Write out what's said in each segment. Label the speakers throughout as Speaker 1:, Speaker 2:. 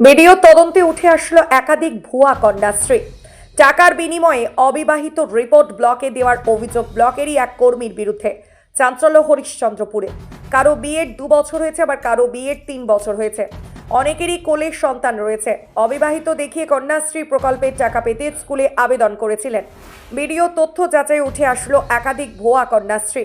Speaker 1: Video তদন্তে উঠে আসলো একাধিক ভুয়া কন্যাশ্রী। টাকার বিনিময়ে অবিবাহিত রিপোর্ট ব্লকে দেওয়ার অভিযোগ ব্লকেরই এক কর্মীর বিরুদ্ধে। চাঞ্চল্য হরিশ্চন্দ্রপুরে। কারও বিয়ের দু বছর হয়েছে, আবার কারও বিয়ের তিন বছর হয়েছে। অনেকেরই কোলের সন্তান রয়েছে। অবিবাহিত দেখিয়ে কন্যাশ্রী প্রকল্পের টাকা পেতে স্কুলে আবেদন করেছিলেন। ভিডিও তথ্য যাচাই উঠে আসলো একাধিক ভুয়া কন্যাশ্রী।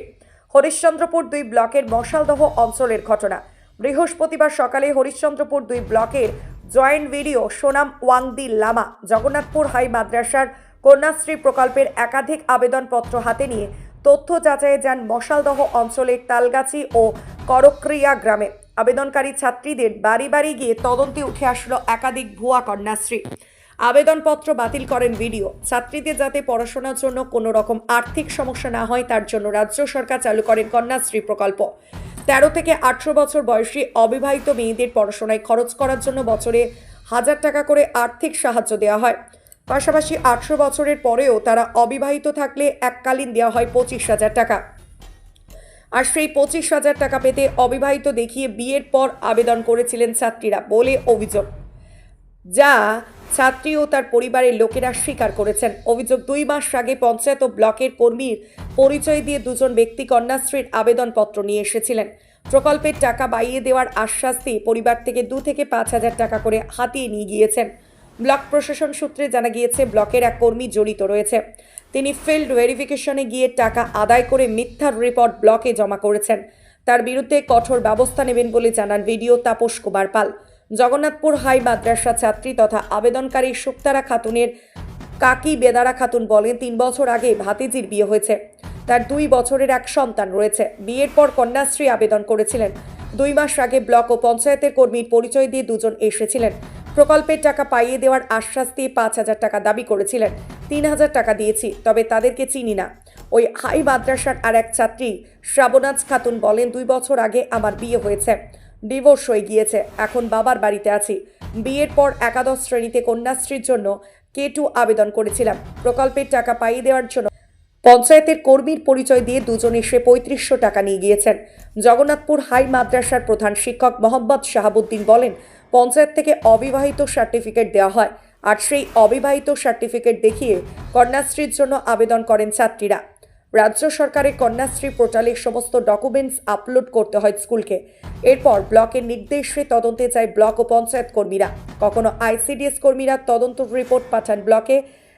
Speaker 1: হরিশ্চন্দ্রপুর দুই ব্লকের মশালদহ অঞ্চলের ঘটনা। বৃহস্পতিবার সকালে হরিশ্চন্দ্রপুর দুই ব্লকের joint BDO Sonam Wangdi Lama, Jagannathpur high মাদ্রাসার কন্যাশ্রী প্রকল্পের একাধিক আবেদনপত্র হাতে নিয়ে তথ্য যাচাইয়ে যান মশালদহ অঞ্চলের তালগাছি ও করক্রিয়া গ্রামে। আবেদনকারী ছাত্রীদের বাড়ি বাড়ি গিয়ে তদন্তে উঠে আসলো একাধিক ভুয়া কন্যাশ্রী। আবেদনপত্র বাতিল করেন ভিডিও। ছাত্রীদের যাতে পড়াশোনার জন্য কোনো রকম আর্থিক সমস্যা না হয়, তার জন্য রাজ্য সরকার চালু করেন কন্যাশ্রী প্রকল্প। তেরো থেকে আঠেরো বছর বয়সী অবিবাহিত মেয়েদের পড়াশোনায় খরচ করার জন্য বছরে হাজার টাকা করে আর্থিক সাহায্য দেওয়া হয়। পাশাপাশি আঠেরো বছরের পরেও তারা অবিবাহিত থাকলে এককালীন দেওয়া হয় পঁচিশ হাজার টাকা। আর সেই পঁচিশ হাজার টাকা পেতে অবিবাহিত দেখিয়ে বিয়ের পর আবেদন করেছিলেন ছাত্রীরা বলে অভিযোগ। যা ছাত্রী ও তার পরিবারের লোকেরা স্বীকার করেছেন। অভিযোগ দুই মাস আগে পঞ্চায়েত ও ব্লকের কর্মীর পরিচয় দিয়ে দুজন ব্যক্তি কন্যাশ্রীর আবেদনপত্র নিয়ে এসেছিলেন। প্রকল্পের টাকা বাইয়ে দেওয়ার আশ্বাস দিয়ে পরিবার থেকে দু থেকে পাঁচ হাজার টাকা করে হাতিয়ে নিয়ে গিয়েছেন। ব্লক প্রশাসন সূত্রে জানা গিয়েছে, ব্লকের এক কর্মী জড়িত রয়েছে। তিনি ফিল্ড ভেরিফিকেশনে গিয়ে টাকা আদায় করে মিথ্যার রিপোর্ট ব্লকে জমা করেছেন। তার বিরুদ্ধে কঠোর ব্যবস্থা নেবেন বলে জানান ভিডিও তাপস কুমার পাল। জগন্নাথপুর হাই মাদ্রাসা ছাত্রী তথা আবেদনকারী শুক্তারা খাতুনের কাকি বেদারা খাতুন বলেন, তিন বছর আগে ভাতিজির বিয়ে হয়েছে। তার দুই বছরের এক সন্তান রয়েছে। বিয়ের পর কন্যাশ্রী আবেদন করেছিলেন। দুই মাস আগে ব্লক ও পঞ্চায়েতের কর্মীর পরিচয় দিয়ে দুজন এসেছিলেন। প্রকল্পের টাকা পাইয়ে দেওয়ার আশ্বাস দিয়ে পাঁচ হাজার টাকা দাবি করেছিলেন। তিন হাজার টাকা দিয়েছি, তবে তাদেরকে চিনি না। ওই হাই মাদ্রাসার আর এক ছাত্রী শ্রাবণাজ খাতুন বলেন, দুই বছর আগে আমার বিয়ে হয়েছে। ডিভোর্স হয়ে গিয়েছে। এখন বাবার বাড়িতে আছি। বিয়ের পর একাদশ শ্রেণীতে কন্যাশ্রীর জন্য কে টু আবেদন করেছিলাম। প্রকল্পের টাকা পাইয়ে দেওয়ার জন্য পঞ্চায়েতের কর্মীর পরিচয় দিয়ে দুজন এসে পঁয়ত্রিশশো টাকা নিয়ে গিয়েছেন। জগন্নাথপুর হাই মাদ্রাসার প্রধান শিক্ষক মোহাম্মদ শাহাবুদ্দিন বলেন, পঞ্চায়েত থেকে অবিবাহিত সার্টিফিকেট দেওয়া হয়। আর সেই অবিবাহিত সার্টিফিকেট দেখিয়ে কন্যাশ্রীর জন্য আবেদন করেন ছাত্রীরা। রাজ্য সরকারের কন্যাশ্রী পোর্টালে সমস্ত ডকুমেন্টস আপলোড করতে হয় স্কুলকে। এরপর ব্লকের নির্দেশে তদন্তে যায় ব্লক ও পঞ্চায়েত কর্মীরা। কখনো আইসিডিএস কর্মীরা তদন্ত রিপোর্ট পাঠান ব্লকে।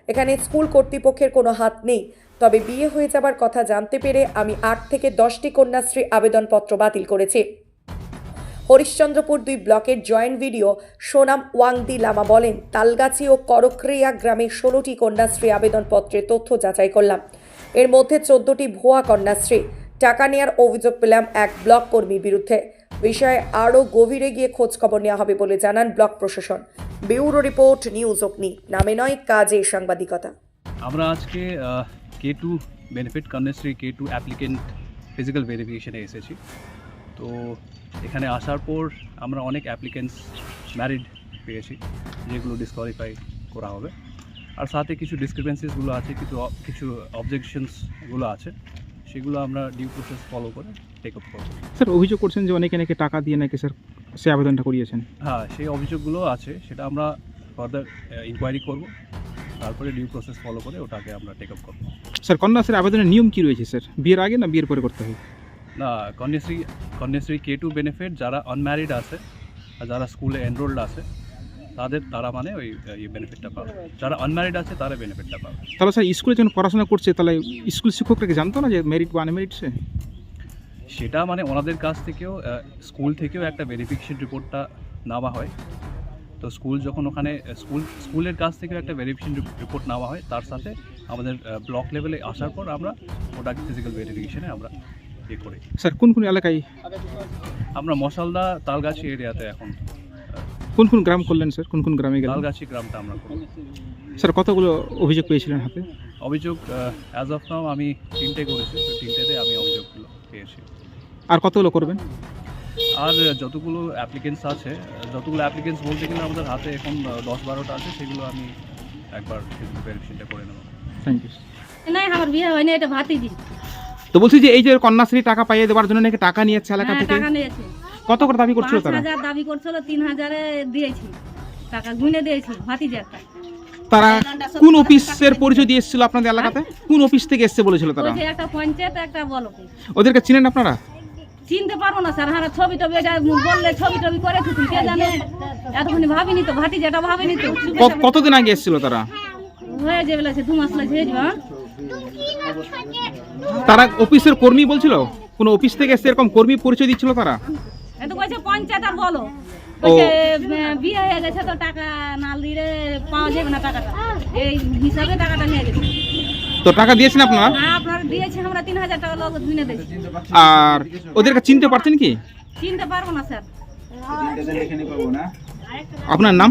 Speaker 1: এখানে স্কুল কর্তৃপক্ষের কোনো হাত নেই। তবে বিয়ে হয়ে যাবার কথা জানতে পেরে আমি আট থেকে দশটি কন্যাশ্রী আবেদনপত্র বাতিল করেছি। হরিশ্চন্দ্রপুর দুই ব্লকের জয়েন্ট ভিডিও সোনাম ওয়াংদি লামা বলেন, তালগাছি ও করক্রিয়া গ্রামে ষোলোটি কন্যাশ্রী আবেদনপত্রের তথ্য যাচাই করলাম। এর মধ্যে চোদ্দটি ভুয়া কন্যাশ্রী। টাকা নেওয়ার অভিযোগ পেলাম এক ব্লক কর্মীর বিরুদ্ধে। বিষয়ে আরও গভীরে গিয়ে খোঁজ খবর নেওয়া হবে বলে জানান ব্লক প্রশাসন। ব্যুরো রিপোর্ট, নিউজ অগ্নি। নামে নয়, কাজে সাংবাদিকতা।
Speaker 2: আমরা আজকে K two benefit Kanyashree K two applicant physical ভেরিফিকেশনে এসেছি। তো এখানে আসার পর আমরা অনেক অ্যাপ্লিকেন্টস ম্যারিড পেয়েছি, যেগুলো ডিসকোয়ালিফাই করা হবে। আর সাথে কিছু ডিসক্রিপেন্সিসগুলো আছে কিছু কিছু অবজেকশনসগুলো আছে সেগুলো আমরা ডিউ প্রসেস ফলো করে টেক আপ করব।
Speaker 3: স্যার অভিযোগ করছেন যে অনেকে নাকি টাকা দিয়ে নাকি স্যার সে আবেদনটা করিয়েছেন।
Speaker 2: হ্যাঁ সেই অভিযোগগুলো আছে সেটা আমরা ফার্দার ইনকোয়ারি করব তারপরে ডিউ প্রসেস ফলো করে ওটাকে আমরা টেক আপ করব।
Speaker 3: স্যার কন্যাশ্রীর আবেদনের নিয়ম কী রয়েছে স্যার? বিয়ের আগে না বিয়ের পরে করতে হবে
Speaker 2: না Kanyashree Kanyashree K two benefit যারা আনম্যারিড আছে আর যারা স্কুলে এনরোল্ড আছে তাদের তারা মানে ওই এই বেনিফিটটা পাবে। যারা আনম্যারিড আছে তারা বেনিফিটটা পাবে।
Speaker 3: তাহলে স্যার স্কুলে যখন পড়াশোনা করছে তাহলে স্কুল শিক্ষকরা কি জানতো না যে মেরিট বা আনমেরিট সে
Speaker 2: সেটা মানে ওনাদের কাছ থেকেও স্কুল থেকেও একটা ভেরিফিকেশন রিপোর্টটা নেওয়া হয়। তো স্কুল যখন ওখানে স্কুল স্কুলের কাছ থেকেও একটা ভেরিফিকেশন রিপোর্ট নেওয়া হয়। তার সাথে আমাদের ব্লক লেভেলে আসার পর আমরা ওটাকে ফিজিক্যাল ভেরিফিকেশনে আমরা ইয়ে করি।
Speaker 3: স্যার কোন কোন এলাকায়?
Speaker 2: আমরা মশালদা তালগাছি এরিয়াতে এখন।
Speaker 3: কোন কোন গ্রাম করলেন স্যার কোন কোন গ্রামে গেলেন?
Speaker 2: তালগাছি গ্রামটা আমরা করি
Speaker 3: স্যার কতগুলো অভিযোগ পেয়েছিলেন হাতে?
Speaker 2: অভিযোগ অ্যাজ অফ নাও আমি তিনটে করেছি তো তিনটেতে আমি অভিযোগগুলো পেয়েছি।
Speaker 3: আর কতগুলো করবেন?
Speaker 2: আর যতগুলো অ্যাপ্লিকেন্টস আছে যতগুলো অ্যাপ্লিকেন্টস বলতে গেলে আমাদের হাতে এখন দশ বারোটা আছে সেগুলো আমি একবার ভেরিফিকেশনটা করে নেব।
Speaker 3: থ্যাংক ইউ
Speaker 4: নাই আমার বিয়ে হয়নি এটা ভাতি দি
Speaker 3: তো বলছি যে এই যে কন্যাশ্রী টাকা পাইয়ে দেওয়ার জন্য নাকি টাকা নিয়েছে এলাকা
Speaker 4: হ্যাঁ
Speaker 3: থেকে?
Speaker 4: টাকা নিয়েছে
Speaker 3: কত করে দাবি করছিল
Speaker 4: পাঁচ
Speaker 3: তারা
Speaker 4: হাজার দাবি করছিল তিন হাজারে দিয়েছি। টাকা গুনে দিয়েছি ভাতিজা একটা
Speaker 3: তারা কোন অফিসের পরিচয় দিয়ে এসেছিল আপনাদের এলাকাতে? কোন অফিস থেকে এসছে বলেছিল তারা?
Speaker 4: বলছে একটা পঞ্চায়েত একটা বলকে
Speaker 3: ওদেরকে চিনেন আপনারা?
Speaker 4: চিনতে পারব না স্যার হ্যাঁ ছবি টবি এটা বললে ছবি টবি করে থুতুন কে জানে? এতক্ষণ ভাবিনি তো ভাতিজাটা ভাবিনি তো। চুপে
Speaker 3: ক- কতদিন আগে এসেছিল তারা?
Speaker 4: হয়ে যাবে লাগছে দু মাস লাগছে হয়ে যাবে হ্যাঁ?
Speaker 3: তারা অফিসের কর্মী বলছিল? কোন অফিস থেকে এসছে এরকম কর্মী পরিচয় দিচ্ছিল তারা?
Speaker 4: পঞ্চায়েত আর বলো? বিয়ে হয়ে গেছে তো টাকা না দিলে পাওয়া যাবে না টাকাটা। এই হিসাবে টাকাটা নিয়ে গেছে।
Speaker 3: তো টাকা দিয়েছেন আপনারা?
Speaker 4: আপনারা দিয়েছেন আমরা তিন হাজার টাকা লোক দিনে দিয়েছি।
Speaker 3: আর ওদেরকে চিনতে পারছেন কি?
Speaker 4: চিনতে পারব না স্যার।
Speaker 3: আপনার নাম?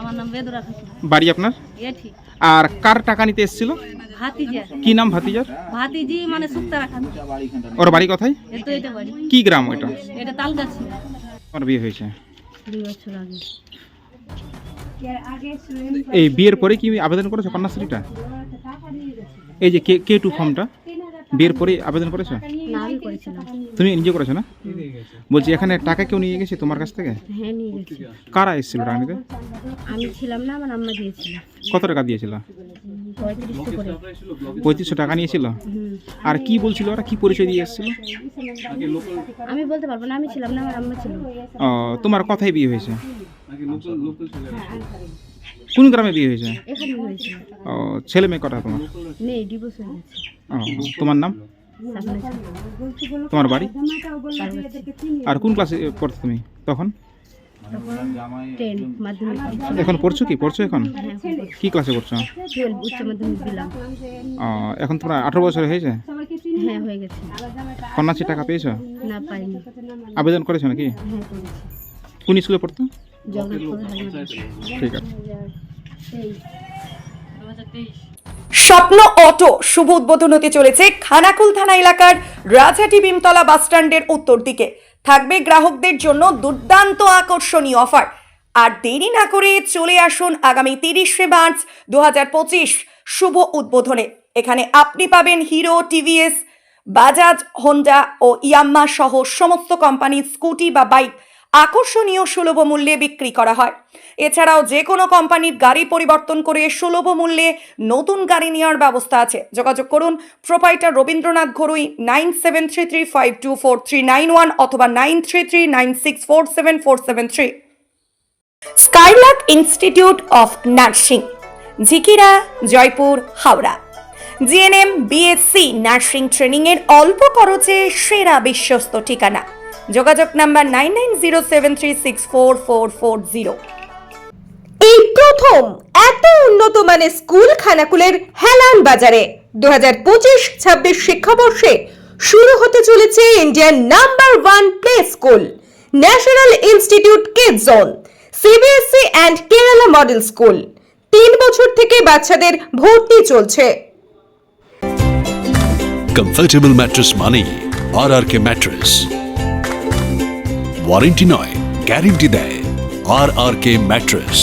Speaker 4: আমার নাম বেদুরা
Speaker 3: বাড়ি আপনার? আর কার টাকা নিতে এসেছিল?
Speaker 4: ভাতিজা।
Speaker 3: কি নাম ভাতিজার
Speaker 4: ভাতিজি মানে সুক্তারা খান
Speaker 3: ওর বাড়ি কোথায়?
Speaker 4: এ তো এটা বাড়ি।
Speaker 3: কি গ্রাম ওইটা?
Speaker 4: এটা তালগাছি।
Speaker 3: আমার বিয়ে হয়েছে?
Speaker 4: দুই বছর আগে।
Speaker 3: এই বিয়ের পরে কি আবেদন করেছ কন্যাশ্রীটা? এই যে কে কে টু ফর্মটা বিয়ের পরে আবেদন করেছ? তুমি নিজে করেছ না? বলছি এখানে টাকা কেউ নিয়ে গেছে তোমার কাছ থেকে?
Speaker 4: হ্যাঁ নিয়ে গেছি।
Speaker 3: কারা এসেছিল টাকা নিতে
Speaker 4: আমি ছিলাম না আমার আম্মা দিয়েছিল।
Speaker 3: কত টাকা দিয়েছিল?
Speaker 4: পঁয়ত্রিশশো করে।
Speaker 3: পঁয়ত্রিশশো টাকা নিয়েছিল? আর কি বলছিল ওরা? কি পরিচয় দিয়ে এসেছিল?
Speaker 4: আমি বলতে পারব না আমি ছিলাম না আমার আম্মা ছিল।
Speaker 3: ও, তোমার কথাই বিয়ে হয়েছে? কোন গ্রামে বিয়ে হয়েছে? ও ছেলে মেয়ে কটা তোমার?
Speaker 4: নেই ডিভোর্স হয়ে গেছে।
Speaker 3: ও, তোমার নাম? তোমার বাড়ি? আর কোন ক্লাসে পড়তো তুমি তখন?
Speaker 4: টেন মাধ্যমিক।
Speaker 3: এখন পড়ছো কি? পড়ছো এখন?
Speaker 4: হ্যাঁ
Speaker 3: কি ক্লাসে পড়ছো?
Speaker 4: টুয়েলভ উচ্চ মাধ্যমিক দিলাম।
Speaker 3: ও, এখন তোমার আঠারো বছর হয়েছে?
Speaker 4: হ্যাঁ হয়ে গেছে।
Speaker 3: কন্যাশ্রী টাকা পেয়েছ?
Speaker 4: না পাইনি।
Speaker 3: আবেদন করেছ নাকি?
Speaker 4: হ্যাঁ
Speaker 3: কোন স্কুলে পড়তো? ঠিক আছে।
Speaker 1: স্বপ্ন অটো শুভ উদ্বোধন হতে চলেছে খানাকুল থানা এলাকার রাজহাটি ভীমতলা বাসস্ট্যান্ডের উত্তর দিকে। থাকবে গ্রাহকদের জন্য দুর্দান্ত আকর্ষণীয় অফার। আর দেরি না করে চলে আসুন আগামী তিরিশে মার্চ দু হাজার পঁচিশ শুভ উদ্বোধনে। এখানে আপনি পাবেন হিরো, টিভিএস, বাজাজ, হোন্ডা ও ইয়াম্মা সহ সমস্ত কোম্পানির স্কুটি বা বাইক আকর্ষণীয় সুলভ মূল্যে বিক্রি করা হয়। এছাড়াও যে কোনো কোম্পানির গাড়ি পরিবর্তন করে সুলভ মূল্যে নতুন গাড়ি নেওয়ার ব্যবস্থা আছে। যোগাযোগ করুন proprietor Rabindranath Gharui nine seven three three five two four three nine one অথবা nine three three nine six four seven four seven three. Skylark institute of nursing, Jhikira, Joypur, Howrah. GNM BSc nursing ট্রেনিংয়ের অল্প খরচে সেরা বিশ্বস্ত ঠিকানা। যোগাযোগ number nine nine zero seven three six four four four zero
Speaker 5: এই প্রথম এত উন্নত মানের স্কুল খানাকুলের হেলান বাজারে দু হাজার পঁচিশ ছাব্বিশ শিক্ষাবর্ষে শুরু হতে চলেছে Indian number one play school national institute kid zone CBSE and Kerala model school. তিন বছর থেকে বাচ্চাদের ভর্তি চলছে।
Speaker 6: কমফর্টেবল ম্যাট্রেস মানেই R R K mattress warranty নয় গ্যারেন্টি দেয়। R R K mattress